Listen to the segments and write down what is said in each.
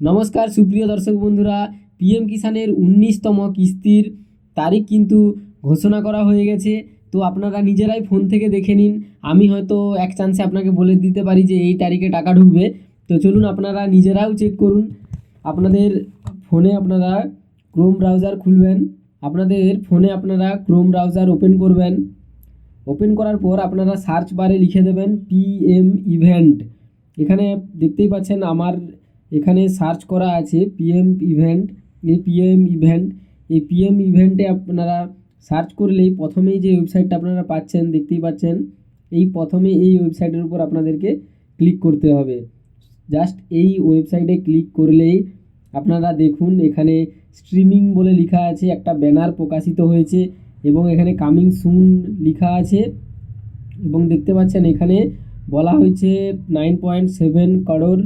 নমস্কার, সুপ্রিয় দর্শক বন্ধুরা, পিএম কিষানের উনিশতম কিস্তির তারিখ কিন্তু ঘোষণা করা হয়ে গেছে। তো আপনারা নিজেরাই ফোন থেকে দেখে নিন। আমি হয়তো এক চান্সে আপনাকে বলে দিতে পারি যে এই তারিখে টাকা ঢুকবে। তো চলুন আপনারা নিজেরাও চেক করুন। আপনাদের ফোনে আপনারা ক্রোম ব্রাউজার খুলবেন। আপনাদের ফোনে আপনারা ক্রোম ব্রাউজার ওপেন করবেন। ওপেন করার পর আপনারা সার্চ বারে লিখে দেবেন পিএম ইভেন্ট এখানে দেখতেই পাচ্ছেন আমার এখানে সার্চ করা আছে পিএম ইভেন্ট এই পিএম ইভেন্ট এই পিএম ইভেন্টে আপনারা সার্চ করলেই প্রথমেই যে ওয়েবসাইটটা আপনারা পাচ্ছেন, দেখতেই পাচ্ছেন, এই প্রথমে এই ওয়েবসাইটের উপর আপনাদেরকে ক্লিক করতে হবে। জাস্ট এই ওয়েবসাইটে ক্লিক করলেই আপনারা দেখুন, এখানে স্ট্রিমিং বলে লেখা আছে, একটা ব্যানার প্রকাশিত হয়েছে এবং এখানে কামিং সুন লেখা আছে এবং দেখতে পাচ্ছেন এখানে বলা হয়েছে nine point seven crore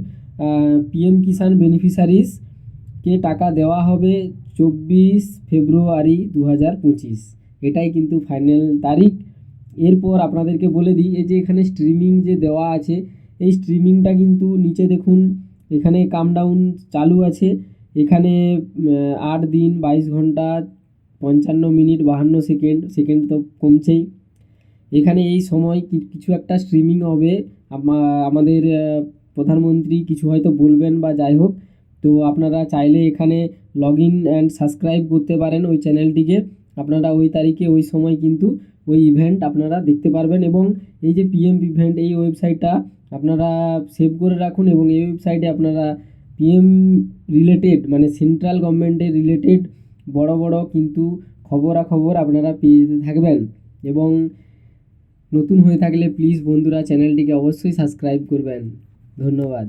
PM Kisan বেনিফিশারিজকে টাকা দেওয়া হবে চব্বিশ ফেব্রুয়ারি দু হাজার পঁচিশ। এটাই কিন্তু ফাইনাল তারিখ। এরপর আপনাদেরকে বলে দিই, এই যে এখানে স্ট্রিমিং যে দেওয়া আছে, এই স্ট্রিমিংটা কিন্তু নিচে দেখুন, এখানে কামডাউন চালু আছে। এখানে আট দিন, বাইশ ঘণ্টা, পঞ্চান্ন মিনিট, বাহান্ন সেকেন্ড সেকেন্ড তো কমছেই। এখানে এই সময় কিছু একটা স্ট্রিমিং হবে। আমাদের প্রধানমন্ত্রী কিছু হয়তো বলবেন বা যাই হোক, তো আপনারা চাইলে এখানে লগ ইন অ্যান্ড সাবস্ক্রাইব করতে পারেন ওই চ্যানেলটিকে আপনারা ওই তারিখে, ওই সময় কিন্তু ওই ইভেন্ট আপনারা দেখতে পারবেন এবং এই যে পিএম ইভেন্ট এই ওয়েবসাইটটা আপনারা সেভ করে রাখুন এবং এই ওয়েবসাইটে আপনারা পিএম রিলেটেড মানে সেন্ট্রাল গভর্নমেন্টের রিলেটেড বড় বড় কিন্তু খবরাখবর আপনারা পেয়ে যেতে থাকবেন। এবং নতুন হয়ে থাকলে প্লিজ বন্ধুরা চ্যানেলটিকে অবশ্যই সাবস্ক্রাইব করবেন। ধন্যবাদ।